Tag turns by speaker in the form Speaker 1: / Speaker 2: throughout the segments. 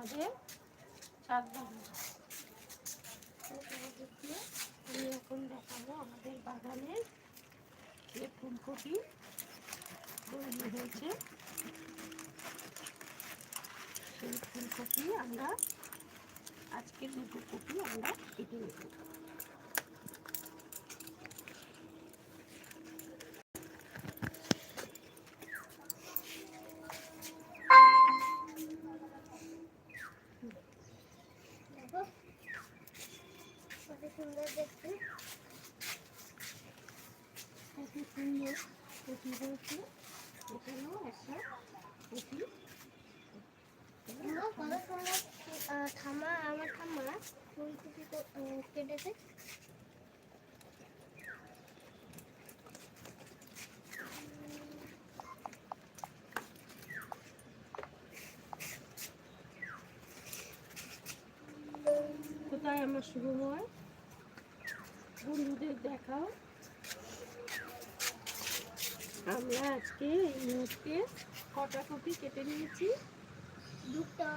Speaker 1: বাগান তোমাদেরকে আমি এখন দেখাবো আমাদের বাগানের যে ফুলকপি তৈরি হয়েছে। সেই ফুলকপি আমরা আজকের দুটো কপি আমরা কেটে নেব
Speaker 2: দেখো কত সুন্দর দেখতে
Speaker 1: কত সুন্দর
Speaker 2: ঠাম্মা আমার কেটেছে
Speaker 1: কোথায় আমার শুভময় বন্ধুদের দেখাও। আমরা আজকে এই মুহূর্তে কটা কপি কেটে নিয়েছি।
Speaker 2: দুটো।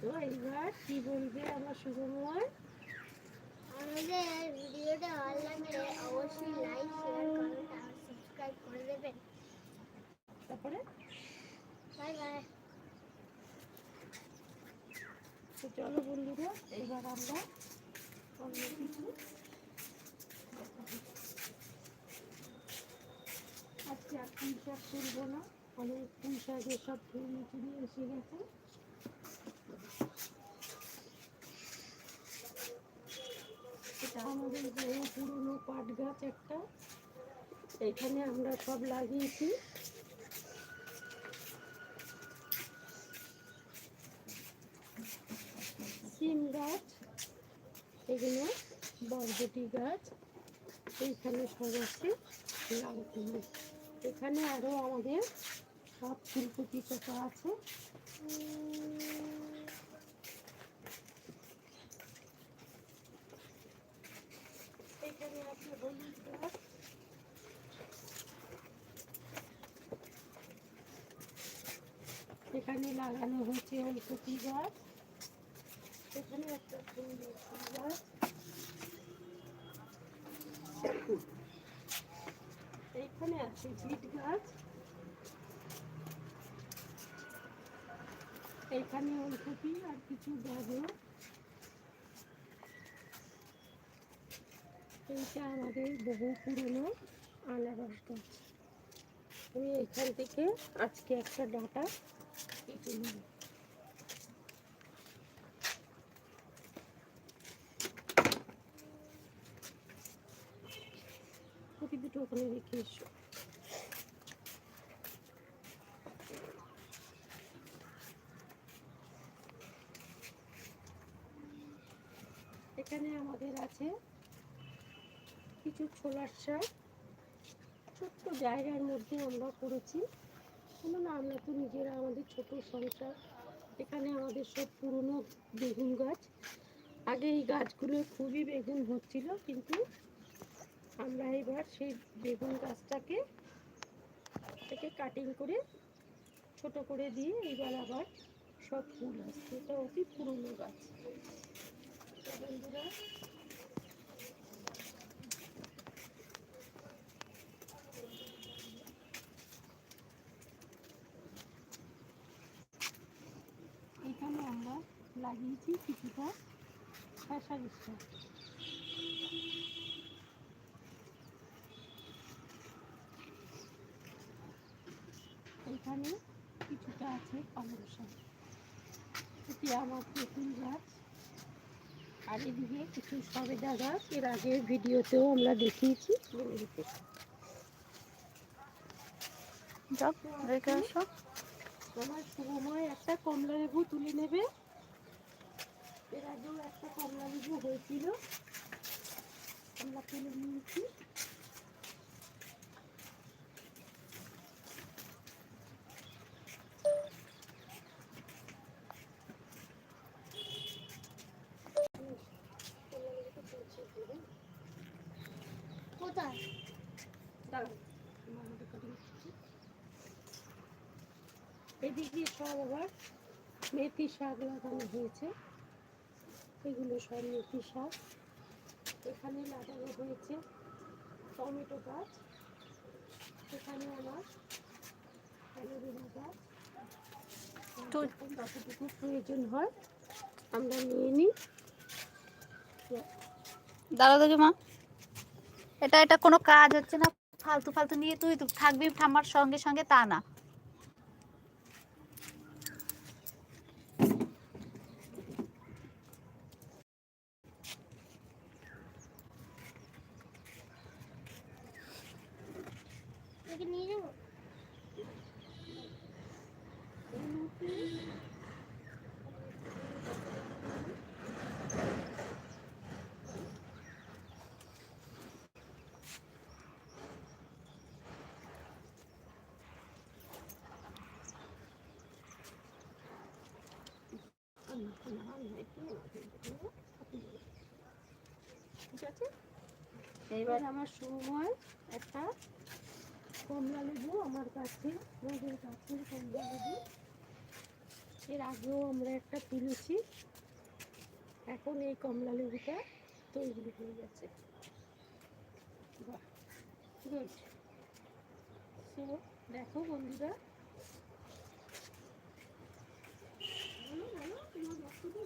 Speaker 1: তো এইবার কি বলবে আমার শুভময়
Speaker 2: আমাদের ভিডিওটা ভালো লাগলে অবশ্যই লাইক শেয়ার কমেন্ট আর সাবস্ক্রাইব করে দেবেন।
Speaker 1: তারপরে?
Speaker 2: বাই বাই
Speaker 1: তো চলো বন্ধুরা এইবার আমরা অন্য কিছু আজকে আর পুঁই শাক তুলবো না। অনেক পুঁই শাকের সব ফুল মুচুরি এসে গেছে। এটা আমাদের বহু পুরনো পাট গাছ একটা, এখানে আমরা সব লাগিয়েছি। সিম গাছ, এগুলো বরবটি গাছ, এইখানে সব আছে। লাউগুলো এখানে আরও আমাদের সব ফুলকপি চাষা আছে। এখানে লাগানো হয়েছে ওলকপি গাছ। এখানে একটা ফুল গাছ এইখানে আছে বিট গাছ এইখানে ওলকপি আর কিছু গাজর এইটা আমাদের বহু পুরনো আনারস গাছ আমি এখান থেকে আজকে একটা ডাটা কেটে নেব কপি দুটো ওখানে রেখে এসো। এখানে আমাদের আছে কিছু ছোলার শাক। ছোট্ট জায়গার মধ্যে আমরা করেছি। কেননা আমরা তো নিজেরা আমাদের ছোট সংসার। এখানে আমাদের সব পুরনো বেগুন গাছ। আগে এই গাছগুলো খুবই বেগুন হচ্ছিল, কিন্তু আমরা এবার সেই বেগুন গাছটাকে থেকে কাটিং করে ছোট করে দিয়ে এইবার আবার সব ফুল আসছে। এটা অতি পুরনো গাছ। এখানে আমরা লাগিয়েছি কিছুটা শশা গাছ এখানে কিছুটা আছে শাক এটি আমার তেঁতুল গাছ। আর এদিকে কিছু সবেদা গাছ এর আগে ভিডিওতেও আমরা দেখিয়েছি। আমার সময় একটা কমলা লেবু তুলে নেবে। এর আগেও একটা কমলা লেবু হয়েছিল। আমরা তুলে নিয়েছি
Speaker 2: কোথায়
Speaker 1: দাঁড়াও, আমার। এদিকে সব আবার মেথি শাক লাগানো হয়েছে। এগুলো সব মেথি শাক। এখানে লাগানো হয়েছে টমেটো গাছ। এখানে আমার অ্যালোভেরা গাছ।
Speaker 3: তো-
Speaker 1: যতটুকু প্রয়োজন হয় আমরা নিয়ে নিই।
Speaker 3: দাঁড়া দেখি মা এটা এটা কোনো কাজ হচ্ছে না। ফালতু ফালতু নিয়ে তুই তো থাকবি ঠাম্মার সঙ্গে সঙ্গে তা না।
Speaker 2: এটাকে নিয়ে যাব?
Speaker 1: এইবার আমার সময় একটা কমলা লেবু আমার কাছে রোদের গাছের কমলা লেবু এর আগেও আমরা একটা তুলেছি এখন এই কমলা লেবুটা তৈরি হয়ে গেছে। বাহ সো দেখো বন্ধুরা। তোমার বক্তব্য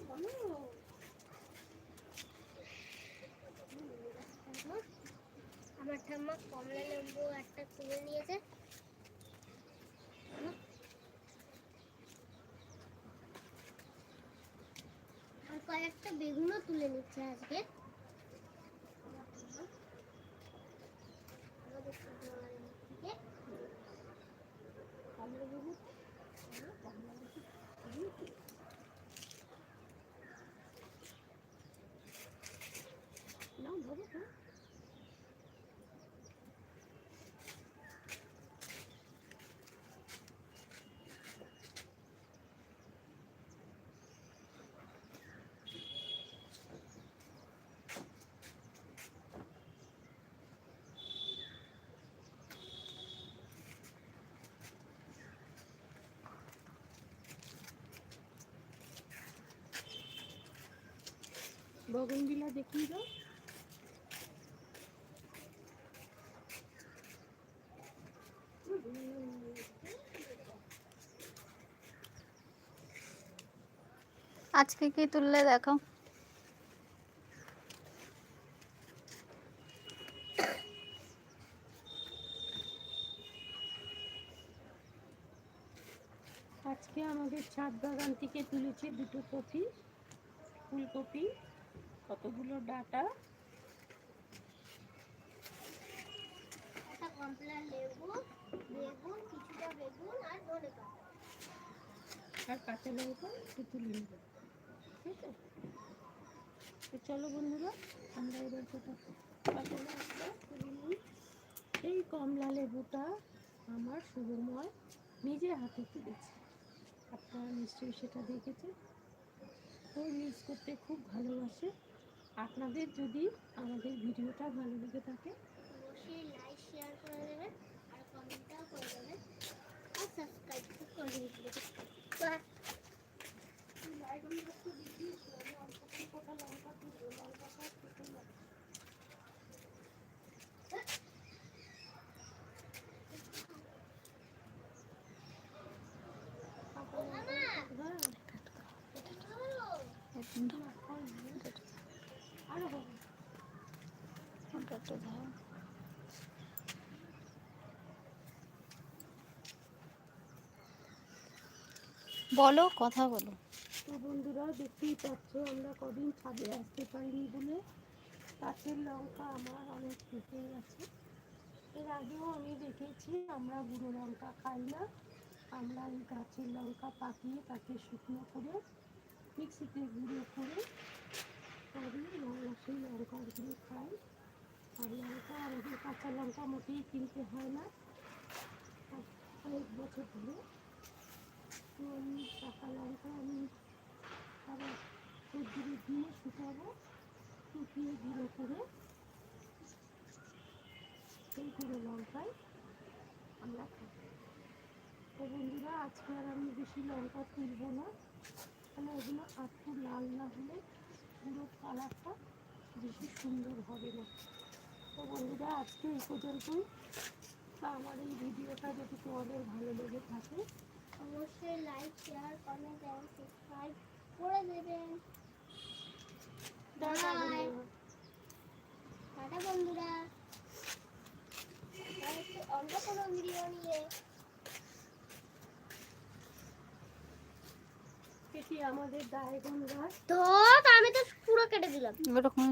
Speaker 2: আমার ঠাম্মা কমলা লেবু একটা তুলে নিয়েছে। আর কয়েকটা বেগুনও তুলে নিচ্ছে আজকে।
Speaker 1: কমলা লেবু কমলা লেবু নাও ধরো তো বগনবিলা দেখিয়ে দাও।
Speaker 3: আজকে কি তুললে দেখো।
Speaker 1: আজকে আমাদের ছাদ বাগান থেকে তুলেছি দুটো কপি ফুলকপি। কতগুলো ডাটা?
Speaker 2: আর
Speaker 1: কাঁচা লঙ্কা তুলে নেব ঠিক আছে? তো চলো বন্ধুরা আমরা এবার কোথা কাঁচা লঙ্কা তুলে নিই। এই কমলা লেবুটা আমার শুভময় নিজে হাতে তুলেছে। আপনারা নিশ্চয়ই সেটা দেখেছেন। ও ইউজ করতে খুব ভালোবাসে। আপনাদের যদি আমাদের ভিডিওটা ভালো লেগে থাকে,
Speaker 2: অবশ্যই লাইক শেয়ার করে দেবেন আর কমেন্টটাও করে দেবেন। আর সাবস্ক্রাইব করে দিবেন বাই
Speaker 1: হ্যাঁ আরও হবে
Speaker 3: ওটা বলো, কথা বলো।
Speaker 1: তো বন্ধুরা, দেখতেই পাচ্ছ আমরা কদিন ছাদে আসতে পারিনি বলে। গাছের লঙ্কা আমার অনেক পেকে গেছে। এর আগেও আমি দেখেছি, আমরা গুঁড়ো লঙ্কা খাই না। আমরা এই গাছের লঙ্কা পাকিয়ে তাকে শুকনো করে, মিক্সিতে গুঁড়ো করে তবে সেই লঙ্কাগুলো খাই। আর লঙ্কা আমাদের কাঁচা লঙ্কা মোটেই কিনতে হয় না আর কয়েক বছর ধরে তো আমি কাঁচা লঙ্কা আমি আবার রোদ্দুরে দিয়ে শুকাবো শুকিয়ে গুঁড়ো করে সেই গুঁড়ো লঙ্কায় আমরা খাই তো বন্ধুরা আজকে আর আমি বেশি লঙ্কা তুলবো না গাছগুলো একটু লাল না হলে পুরো কালারটা বেশি সুন্দর হবে না তো বন্ধুরা আজকে এই পর্যন্তই। তা আমার এই ভিডিওটা যদি তোমাদের ভালো লেগে থাকে
Speaker 2: অবশ্যই লাইক শেয়ার কমেন্ট এবং সাবস্ক্রাইব করে দেবেন।
Speaker 1: টাটা. বন্ধুরা।
Speaker 2: অন্য কোনো ভিডিও নিয়ে।
Speaker 1: এটি আমাদের দায়গন গাছ
Speaker 2: তো আমি তো পুরো কেটে দিলাম।
Speaker 3: এরকম